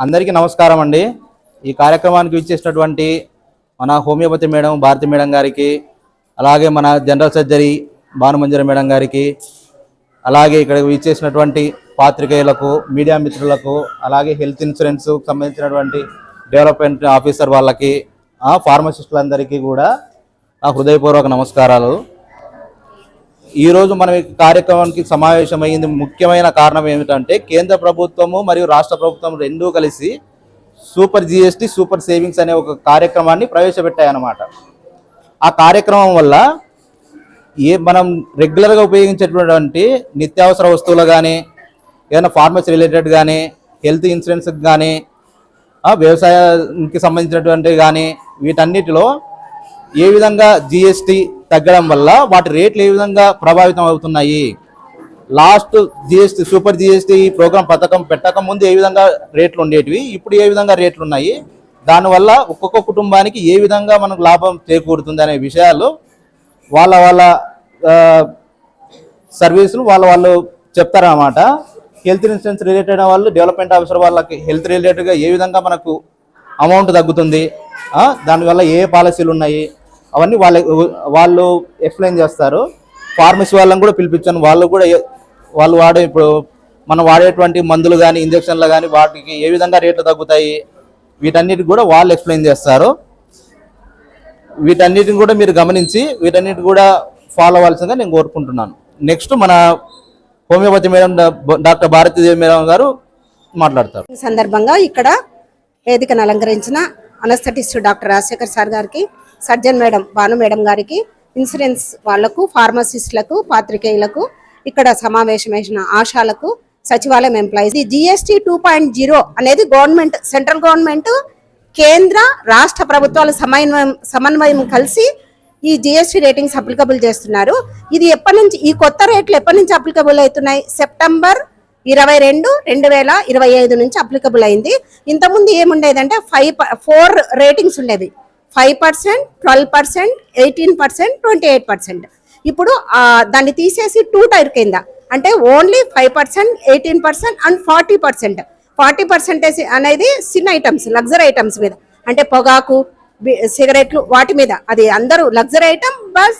అందరికీ నమస్కారం అండి. ఈ కార్యక్రమానికి ఇచ్చేసినటువంటి మన హోమియోపతి మేడం భారతి మేడం గారికి అలాగే మన జనరల్ సర్జరీ భానుమంజరి మేడం గారికి అలాగే ఇక్కడ ఇచ్చేసినటువంటి పాత్రికేయులకు మీడియా మిత్రులకు అలాగే హెల్త్ ఇన్సూరెన్స్ సంబంధించినటువంటి డెవలప్మెంట్ ఆఫీసర్ వాళ్ళకి ఆ ఫార్మసిస్టులందరికీ కూడా నా హృదయపూర్వక నమస్కారాలు. ఈరోజు మనం ఈ కార్యక్రమానికి సమావేశమైంది ముఖ్యమైన కారణం ఏమిటంటే కేంద్ర ప్రభుత్వము మరియు రాష్ట్ర ప్రభుత్వం రెండూ కలిసి సూపర్ జిఎస్టి సూపర్ సేవింగ్స్ అనే ఒక కార్యక్రమాన్ని ప్రవేశపెట్టాయన్నమాట. ఆ కార్యక్రమం వల్ల ఏ మనం రెగ్యులర్గా ఉపయోగించేటటువంటి నిత్యావసర వస్తువులు కానీ ఏదైనా ఫార్మసీ రిలేటెడ్ కానీ హెల్త్ ఇన్సూరెన్స్కి కానీ వ్యవసాయానికి సంబంధించినటువంటి కానీ వీటన్నిటిలో ఏ విధంగా జిఎస్టీ తగ్గడం వల్ల వాటి రేట్లు ఏ విధంగా ప్రభావితం అవుతున్నాయి? Last GST super GST program పథకం పెట్టక ముందు ఏ విధంగా రేట్లు ఉండేటివి? ఇప్పుడు ఏ విధంగా రేట్లు ఉన్నాయి? దానివల్ల ఒక్కొక్క కుటుంబానికి ఏ విధంగా మనకు లాభం చేకూరుతుంది అనే విషయాలు వాళ్ళ వాళ్ళ సర్వీసులు వాళ్ళ వాళ్ళు చెప్తారన్నమాట. హెల్త్ ఇన్సూరెన్స్ రిలేటెడ్ వాళ్ళు డెవలప్మెంట్ ఆఫీసర్ వాళ్ళకి హెల్త్ రిలేటెడ్గా ఏ విధంగా మనకు అమౌంట్ తగ్గుతుంది దానివల్ల ఏ పాలసీలు ఉన్నాయి అవన్నీ వాళ్ళ వాళ్ళు ఎక్స్ప్లెయిన్ చేస్తారు. ఫార్మసీ వాళ్ళని కూడా పిలిపించాను. వాళ్ళు కూడా ఏ- వాళ్ళు వాడే ఇప్పుడు మనం వాడేటువంటి మందులు కానీ ఇంజక్షన్లు కానీ వాటికి ఏ విధంగా రేట్లు తగ్గుతాయి వీటన్నిటికి కూడా వాళ్ళు ఎక్స్ప్లెయిన్ చేస్తారు. వీటన్నిటిని కూడా మీరు గమనించి వీటన్నిటి కూడా ఫాలో అవ్వాల్సిందిగా నేను కోరుకుంటున్నాను. నెక్స్ట్ మన homeopathy madam doctor Bharati Devi madam గారు మాట్లాడతారు. ఈ సందర్భంగా ఇక్కడ వేదికను అలంకరించిన అనస్థటిస్ట్ డాక్టర్ రాజశేఖర్ సార్ గారికి సర్జన్ మేడం భాను మేడం గారికి ఇన్సూరెన్స్ వాళ్ళకు ఫార్మసిస్టులకు పాత్రికేయులకు ఇక్కడ సమావేశమైన ఆశాలకు సచివాలయం ఎంప్లాయీస్ ఈ జిఎస్టీ టూ పాయింట్ జీరో అనేది గవర్నమెంట్ సెంట్రల్ గవర్నమెంట్ కేంద్ర రాష్ట్ర ప్రభుత్వాల సమన్వయం సమన్వయం కలిసి ఈ జిఎస్టీ రేటింగ్స్ అప్లికబుల్ చేస్తున్నారు. ఇది ఎప్పటి నుంచి ఈ కొత్త రేట్లు ఎప్పటి నుంచి అప్లికబుల్ అవుతున్నాయి? సెప్టెంబర్ ఇరవై రెండు రెండు వేల ఇరవై ఐదు నుంచి అప్లికబుల్ అయింది. ఇంతకుముందు ఏముండేదంటే ఫైవ్ ఫోర్ రేటింగ్స్ ఉండేవి. Five percent twelve percent eighteen percent twenty eight percent ఇప్పుడు దాన్ని తీసేసి టూ టైర్ కింద. అంటే only five percent eighteen percent and forty percent forty percentage అనేది చిన్న ఐటమ్స్ లగ్జరీ ఐటమ్స్ మీద. అంటే పొగాకు సిగరెట్లు వాటి మీద. అది అందరూ లగ్జరీ ఐటమ్ బస్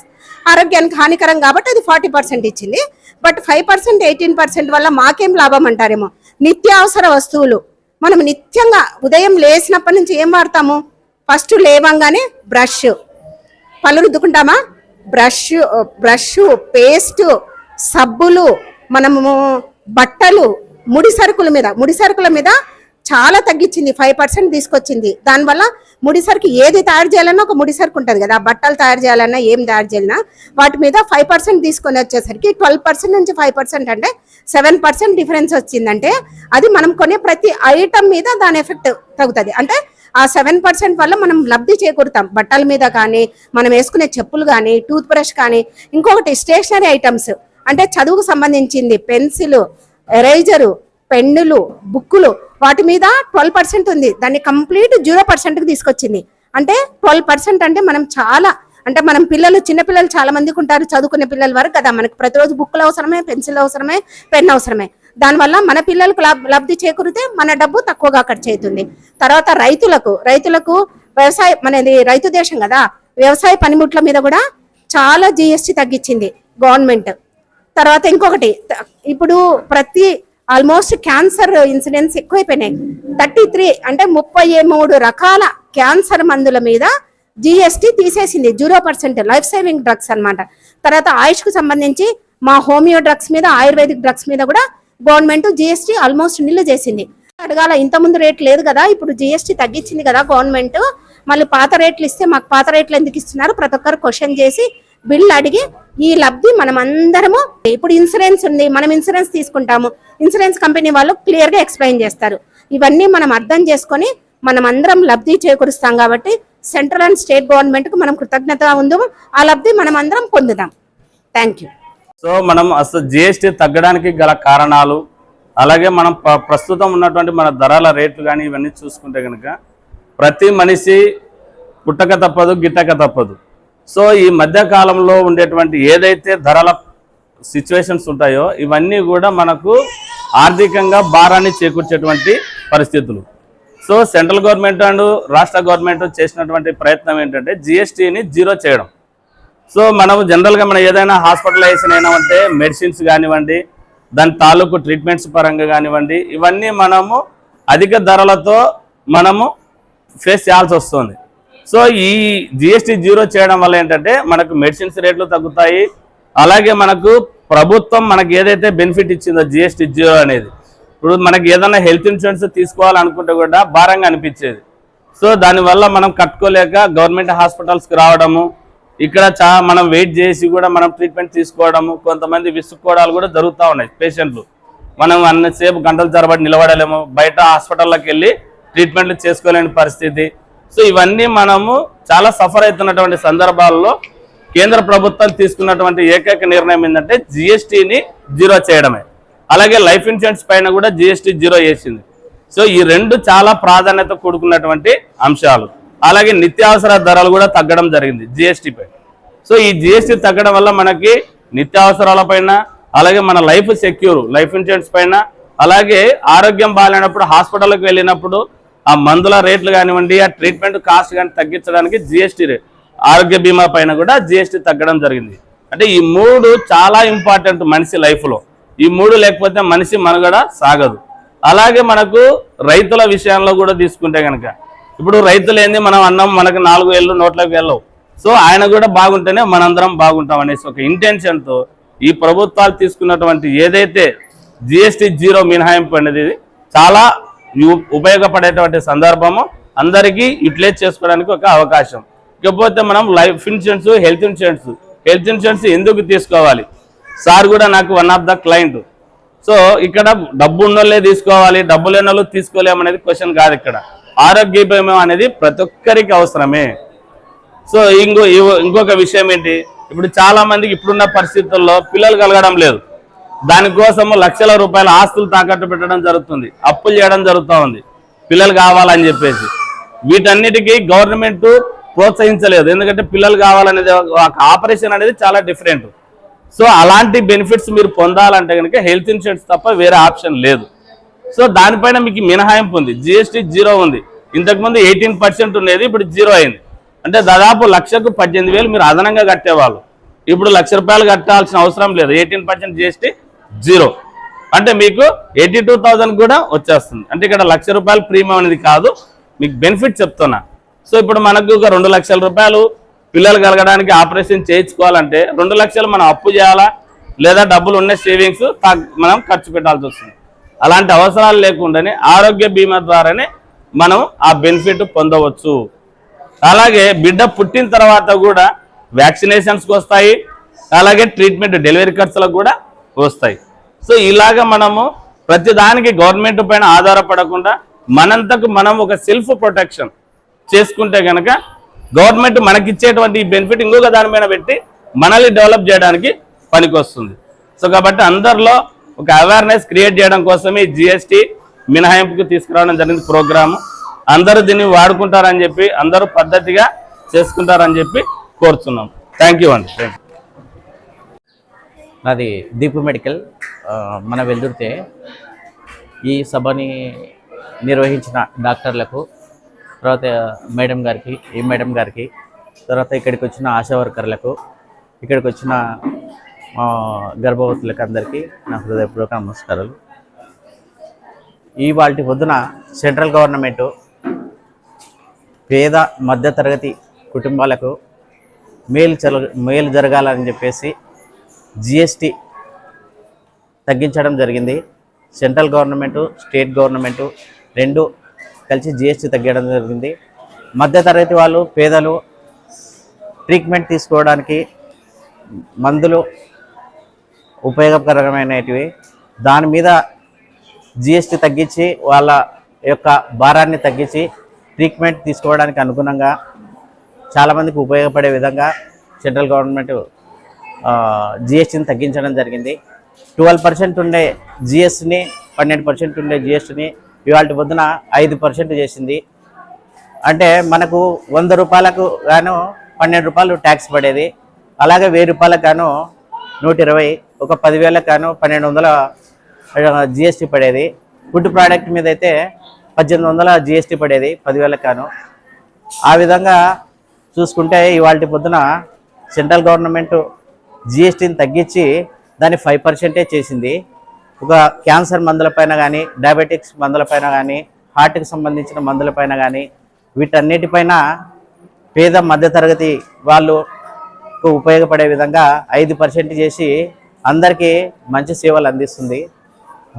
ఆరోగ్యానికి హానికరం కాబట్టి అది ఫార్టీ పర్సెంట్ ఇచ్చింది. But five percent eighteen percent వల్ల మాకేం లాభం అంటారేమో? నిత్యావసర వస్తువులు. మనం నిత్యంగా ఉదయం లేచినప్పటి నుంచి ఏం వాడతాము? ఫస్ట్ లేవంగానే బ్రష్ పళ్ళు రుద్దుకుంటామా? బ్రష్ బ్రష్ పేస్టు సబ్బులు మనము బట్టలు ముడి సరుకుల మీద ముడి సరుకుల మీద చాలా తగ్గించింది ఫైవ్ పర్సెంట్ తీసుకొచ్చింది. దానివల్ల ముడి సరుకు ఏది తయారు చేయాలన్నా ఒక ముడి సరుకు ఉంటుంది కదా బట్టలు తయారు చేయాలన్నా ఏం తయారు చేయాలన్నా వాటి మీద ఫైవ్ పర్సెంట్ తీసుకొని వచ్చేసరికి ట్వెల్వ్ పర్సెంట్ నుంచి ఫైవ్ పర్సెంట్ అంటే సెవెన్ పర్సెంట్ డిఫరెన్స్ వచ్చిందంటే అది మనం కొనే ప్రతి ఐటమ్ మీద దాని ఎఫెక్ట్ తగ్గుతుంది. అంటే ఆ సెవెన్ పర్సెంట్ వల్ల మనం లబ్ధి చేకూరుతాం. బట్టల మీద కానీ మనం వేసుకునే చెప్పులు కానీ టూత్ బ్రష్ కానీ ఇంకొకటి స్టేషనరీ ఐటమ్స్ అంటే చదువుకు సంబంధించింది పెన్సిల్ ఎరేజరు పెన్నులు బుక్కులు వాటి మీద ట్వెల్వ్ పర్సెంట్ ఉంది. దాన్ని కంప్లీట్ జీరో పర్సెంట్కి తీసుకొచ్చింది. అంటే ట్వెల్వ్ పర్సెంట్ అంటే మనం చాలా అంటే మనం పిల్లలు చిన్నపిల్లలు చాలా మందికి ఉంటారు చదువుకునే పిల్లల వరకు కదా. మనకు ప్రతిరోజు బుక్కులు అవసరమే పెన్సిల్ అవసరమే పెన్ అవసరమే. దానివల్ల మన పిల్లలకు లబ్- లబ్ధి చేకూరితే మన డబ్బు తక్కువగా ఖర్చు అవుతుంది. తర్వాత రైతులకు రైతులకు వ్యవసాయ మనది రైతు దేశం కదా. వ్యవసాయ పనిముట్ల మీద కూడా చాలా జిఎస్టి తగ్గించింది గవర్నమెంట్. తర్వాత ఇంకొకటి ఇప్పుడు ప్రతి ఆల్మోస్ట్ క్యాన్సర్ ఇన్సిడెంట్స్ ఎక్కువైపోయినాయి. థర్టీ త్రీ అంటే ముప్పై మూడు రకాల క్యాన్సర్ మందుల మీద జిఎస్టి తీసేసింది zero percent life saving drugs అన్నమాట. తర్వాత ఆయుష్కు సంబంధించి మా హోమియో డ్రగ్స్ మీద ఆయుర్వేదిక్ డ్రగ్స్ మీద కూడా గవర్నమెంట్ జిఎస్టీ ఆల్మోస్ట్ నిల్లు చేసింది. అడగాల ఇంతకుముందు రేట్ లేదు కదా ఇప్పుడు జిఎస్టి తగ్గించింది కదా గవర్నమెంట్. మళ్ళీ పాత రేట్లు ఇస్తే మాకు పాత రేట్లు ఎందుకు ఇస్తున్నారు? ప్రతి ఒక్కరు క్వశ్చన్ చేసి బిల్ అడిగి ఈ లబ్ధి మనం అందరము ఇప్పుడు ఇన్సూరెన్స్ ఉంది మనం ఇన్సూరెన్స్ తీసుకుంటాము. ఇన్సూరెన్స్ కంపెనీ వాళ్ళు క్లియర్గా ఎక్స్ప్లెయిన్ చేస్తారు. ఇవన్నీ మనం అర్థం చేసుకొని మనం అందరం లబ్ధి చేకూరుస్తాం కాబట్టి సెంట్రల్ అండ్ స్టేట్ గవర్నమెంట్కు మనం కృతజ్ఞత ఉందాము ఆ లబ్ధి మనం అందరం పొందుదాం. Thank you. సో మనం అసలు జిఎస్టీ తగ్గడానికి గల కారణాలు అలాగే మనం ప్రస్తుతం ఉన్నటువంటి మన ధరల రేట్లు కానీ ఇవన్నీ చూసుకుంటే కనుక ప్రతి మనిషి పుట్టక తప్పదు గిట్టక తప్పదు. సో ఈ మధ్యకాలంలో ఉండేటువంటి ఏదైతే ధరల సిచ్యువేషన్స్ ఉంటాయో ఇవన్నీ కూడా మనకు ఆర్థికంగా భారాన్ని చేకూర్చేటువంటి పరిస్థితులు. సో సెంట్రల్ గవర్నమెంట్ అండ్ రాష్ట్ర గవర్నమెంట్ చేసినటువంటి ప్రయత్నం ఏంటంటే జిఎస్టీని జీరో చేయడం. సో మనం జనరల్గా మనం ఏదైనా హాస్పిటలైజేషన్ అయినా అంటే మెడిసిన్స్ కానివ్వండి దాని తాలూకు ట్రీట్మెంట్స్ పరంగా కానివ్వండి ఇవన్నీ మనము అధిక ధరలతో మనము ఫేస్ చేయాల్సి వస్తుంది. సో ఈ జిఎస్టీ జీరో చేయడం వల్ల ఏంటంటే మనకు మెడిసిన్స్ రేట్లు తగ్గుతాయి. అలాగే మనకు ప్రభుత్వం మనకి ఏదైతే బెనిఫిట్ ఇచ్చిందో జిఎస్టీ జీరో అనేది ఇప్పుడు మనకి ఏదైనా హెల్త్ ఇన్సూరెన్స్ తీసుకోవాలనుకుంటే కూడా భారంగా అనిపించేది. సో దానివల్ల మనం కట్టుకోలేక గవర్నమెంట్ హాస్పిటల్స్కి రావడము ఇక్కడ చా మనం వెయిట్ చేసి కూడా మనం ట్రీట్మెంట్ తీసుకోవడము కొంతమంది విసుక్కోవడాలు కూడా జరుగుతూ ఉన్నాయి పేషెంట్లు. మనం అన్నసేపు గంటల తరబడి నిలబడలేము బయట హాస్పిటల్లోకి వెళ్ళి ట్రీట్మెంట్లు చేసుకోలేని పరిస్థితి. సో ఇవన్నీ మనము చాలా సఫర్ అవుతున్నటువంటి సందర్భాల్లో కేంద్ర ప్రభుత్వం తీసుకున్నటువంటి ఏకైక నిర్ణయం ఏంటంటే జిఎస్టీని జీరో చేయడమే. అలాగే లైఫ్ ఇన్సూరెన్స్ పైన కూడా జిఎస్టీ జీరో చేసింది. సో ఈ రెండు చాలా ప్రాధాన్యత కూడుకున్నటువంటి అంశాలు. అలాగే నిత్యావసర ధరలు కూడా తగ్గడం జరిగింది జిఎస్టీపై సో ఈ జిఎస్టీ తగ్గడం వల్ల మనకి నిత్యావసరాల పైన అలాగే మన లైఫ్ సెక్యూర్ లైఫ్ ఇన్సూరెన్స్ పైన అలాగే ఆరోగ్యం బాగాలేనప్పుడు హాస్పిటల్కి వెళ్ళినప్పుడు ఆ మందుల రేట్లు కానివ్వండి ఆ ట్రీట్మెంట్ కాస్ట్ కానీ తగ్గించడానికి జిఎస్టీ ఆరోగ్య బీమా పైన కూడా జిఎస్టీ తగ్గడం జరిగింది. అంటే ఈ మూడు చాలా ఇంపార్టెంట్ మనిషి లైఫ్లో ఈ మూడు లేకపోతే మనిషి మనుగడ సాగదు. అలాగే మనకు రైతుల విషయంలో కూడా తీసుకుంటే కనుక ఇప్పుడు రైతులు ఏంది మనం అన్నం మనకు నాలుగు వేళ్ళు నోట్లోకి వెళ్ళవు. సో ఆయన కూడా బాగుంటేనే మనందరం బాగుంటాం అనేసి ఒక ఇంటెన్షన్తో ఈ ప్రభుత్వాలు తీసుకున్నటువంటి ఏదైతే జిఎస్టీ జీరో మినహాయింపు అనేది చాలా ఉపయోగపడేటువంటి సందర్భము అందరికీ యూటిలైజ్ చేసుకోవడానికి ఒక అవకాశం. ఇకపోతే మనం life insurance health insurance health insurance ఎందుకు తీసుకోవాలి? సార్ కూడా నాకు one of the client so ఇక్కడ డబ్బు ఉన్నోళ్ళే తీసుకోవాలి డబ్బు లేని వాళ్ళు తీసుకోలేమనేది క్వశ్చన్ కాదు ఇక్కడ. ఆరోగ్య బీమా అనేది ప్రతి ఒక్కరికి అవసరమే. సో ఇంకో ఇంకొక విషయం ఏంటి? ఇప్పుడు చాలామందికి ఇప్పుడున్న పరిస్థితుల్లో పిల్లలు కలగడం లేదు. దానికోసము లక్షల రూపాయల ఆస్తులు తాకట్టు పెట్టడం జరుగుతుంది. అప్పులు చేయడం జరుగుతూ ఉంది. పిల్లలు కావాలని చెప్పేసి. వీటన్నిటికీ గవర్నమెంట్ ప్రోత్సహించలేదు. ఎందుకంటే పిల్లలు కావాలనేది ఒక ఆపరేషన్ అనేది చాలా డిఫరెంట్. సో అలాంటి బెనిఫిట్స్ మీరు పొందాలంటే కనుక హెల్త్ ఇన్సూరెన్స్ తప్ప వేరే ఆప్షన్ లేదు. సో దానిపైన మీకు మినహాయింపు ఉంది. జిఎస్టీ జీరో ఉంది. ఇంతకుముందు ఎయిటీన్ పర్సెంట్ ఉండేది ఇప్పుడు జీరో అయింది. అంటే దాదాపు లక్షకు పద్దెనిమిది వేలు మీరు అదనంగా కట్టేవాళ్ళు. ఇప్పుడు లక్ష రూపాయలు కట్టాల్సిన అవసరం లేదు. Eighteen percent GST zero. అంటే మీకు ఎయిటీ టూ థౌజండ్ కూడా వచ్చేస్తుంది. అంటే ఇక్కడ లక్ష రూపాయలు ప్రీమియం అనేది కాదు. మీకు బెనిఫిట్ చెప్తున్నా. సో ఇప్పుడు మనకు ఒక రెండు లక్షల రూపాయలు పిల్లలు కలగడానికి ఆపరేషన్ చేయించుకోవాలంటే రెండు లక్షలు మనం అప్పు చేయాలా? లేదా డబ్బులు ఉన్న సేవింగ్స్ మనం ఖర్చు పెట్టాల్సి వస్తుంది. అలాంటి అవసరాలు లేకుండానే ఆరోగ్య బీమా ద్వారానే మనం ఆ బెనిఫిట్ పొందవచ్చు. అలాగే బిడ్డ పుట్టిన తర్వాత కూడా వ్యాక్సినేషన్స్కి వస్తాయి. అలాగే ట్రీట్మెంట్ డెలివరీ ఖర్చులకు కూడా వస్తాయి. సో ఇలాగ మనము ప్రతిదానికి గవర్నమెంట్ పైన ఆధారపడకుండా మనంతకు మనం ఒక సెల్ఫ్ ప్రొటెక్షన్ చేసుకుంటే కనుక గవర్నమెంట్ మనకిచ్చేటువంటి బెనిఫిట్ ఇంకొక దాని మీద పెట్టి మనల్ని డెవలప్ చేయడానికి పనికొస్తుంది. సో కాబట్టి అందరిలో ఒక అవేర్నెస్ క్రియేట్ చేయడం కోసమే జిఎస్టీ మినహాయింపుకి తీసుకురావడం జరిగింది ప్రోగ్రాము. అందరూ దీన్ని వాడుకుంటారని చెప్పి అందరూ పద్ధతిగా చేసుకుంటారని చెప్పి కోరుతున్నాం థ్యాంక్ యూ అండి. థ్యాంక్ నాది దీపు మెడికల్ మన వెల్దుర్తే ఈ సభని నిర్వహించిన డాక్టర్లకు తర్వాత మేడం గారికి ఈ మేడం గారికి తర్వాత ఇక్కడికి వచ్చిన ఆశా వర్కర్లకు ఇక్కడికి వచ్చిన గర్భవతులకు అందరికీ నా హృదయపూర్వక నమస్కారాలు. ఈ వాటి పొద్దున సెంట్రల్ గవర్నమెంటు పేద మధ్యతరగతి కుటుంబాలకు మేలు చల మేలు జరగాలని చెప్పేసి జిఎస్టీ తగ్గించడం జరిగింది. సెంట్రల్ గవర్నమెంటు స్టేట్ గవర్నమెంటు రెండు కలిసి జిఎస్టీ తగ్గడం జరిగింది. మధ్యతరగతి వాళ్ళు పేదలు ట్రీట్మెంట్ తీసుకోవడానికి మందులు ఉపయోగకరమైనటివి. దాని మీద జిఎస్టీ తగ్గించి వాళ్ళ యొక్క భారాన్ని తగ్గించి ట్రీట్మెంట్ తీసుకోవడానికి అనుగుణంగా చాలామందికి ఉపయోగపడే విధంగా సెంట్రల్ గవర్నమెంట్ జిఎస్టీని తగ్గించడం జరిగింది. ట్వెల్వ్ పర్సెంట్ ఉండే జిఎస్టీని పన్నెండు పర్సెంట్ ఉండే జిఎస్టీని ఇవాళ పొద్దున ఐదు పర్సెంట్ చేసింది. అంటే మనకు వంద రూపాయలకు గాను పన్నెండు రూపాయలు ట్యాక్స్ పడేది. అలాగే వెయ్యి రూపాయలకు గాను నూట ఇరవై ఒక పదివేలకు గాను పన్నెండు వందల జిఎస్టీ పడేది. ఫుడ్ ప్రోడక్ట్ మీద అయితే పద్దెనిమిది వందల జిఎస్టీ పడేది పదివేలకు గాను. ఆ విధంగా చూసుకుంటే ఇవాళ పొద్దున సెంట్రల్ గవర్నమెంట్ జిఎస్టీని తగ్గించి దాన్ని ఫైవ్ పర్సెంటే చేసింది. ఒక క్యాన్సర్ మందులపైన కానీ డయాబెటిక్స్ మందులపైన కానీ హార్ట్కి సంబంధించిన మందులపైన కానీ వీటన్నిటిపైన పేద మధ్యతరగతి వాళ్ళు ఉపయోగపడే విధంగా ఐదు పర్సెంట్ చేసి అందరికీ మంచి సేవలు అందిస్తుంది.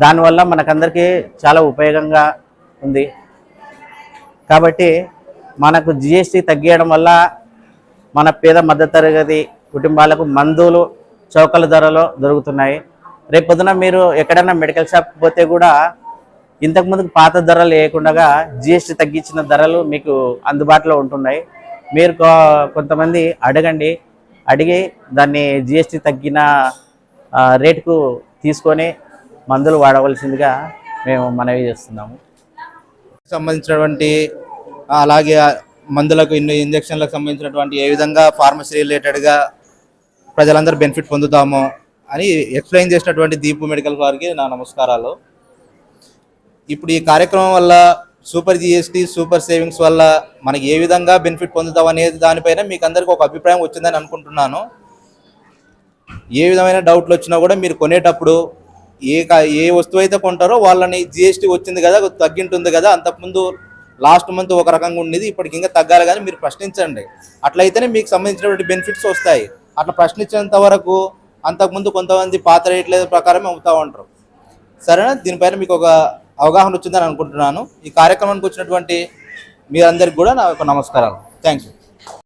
దానివల్ల మనకందరికీ చాలా ఉపయోగంగా ఉంది. కాబట్టి మనకు జిఎస్టీ తగ్గియడం వల్ల మన పేద మధ్యతరగతి కుటుంబాలకు మందులు చౌకల ధరలో దొరుకుతున్నాయి. రేపు పొద్దున మీరు ఎక్కడైనా మెడికల్ షాప్ పోతే కూడా ఇంతకుముందు పాత ధరలు లేకుండా జిఎస్టీ తగ్గించిన ధరలు మీకు అందుబాటులో ఉంటున్నాయి. మీరు కొంతమంది అడగండి. అడిగి దాన్ని జిఎస్టీ తగ్గిన రేటుకు తీసుకొని మందులు వాడవలసిందిగా మేము మనవి చేస్తున్నాము. సంబంధించినటువంటి అలాగే మందులకు ఇన్ని ఇంజక్షన్లకు సంబంధించినటువంటి ఏ విధంగా ఫార్మసీ రిలేటెడ్గా ప్రజలందరూ బెనిఫిట్ పొందుతాము అని ఎక్స్ప్లెయిన్ చేసినటువంటి దీపు మెడికల్ వారికి నా నమస్కారాలు. ఇప్పుడు ఈ కార్యక్రమం వల్ల సూపర్ జిఎస్టీ సూపర్ సేవింగ్స్ వల్ల మనకి ఏ విధంగా బెనిఫిట్ పొందుతాం అనేది దానిపైన మీకు అందరికీ ఒక అభిప్రాయం వచ్చిందని అనుకుంటున్నాను. ఏ విధమైన డౌట్లు వచ్చినా కూడా మీరు కొనేటప్పుడు ఏ కా- ఏ వస్తువు అయితే కొంటారో వాళ్ళని జిఎస్టీ వచ్చింది కదా తగ్గింటుంది కదా అంతకుముందు లాస్ట్ మంత్ ఒక రకంగా ఉండేది ఇప్పటికి ఇంకా తగ్గాలి కానీ మీరు ప్రశ్నించండి. అట్లయితేనే మీకు సంబంధించినటువంటి బెనిఫిట్స్ వస్తాయి. అట్లా ప్రశ్నించేంత వరకు అంతకుముందు కొంతమంది పాత రేట్ల ప్రకారమే అమ్ముతూ ఉంటారు. సరేనా? దీనిపైన మీకు ఒక అవగాహన వచ్చిందని అనుకుంటున్నాను. ఈ కార్యక్రమానికి వచ్చినటువంటి మీరందరికీ కూడా నా యొక్క నమస్కారాలు. Thank you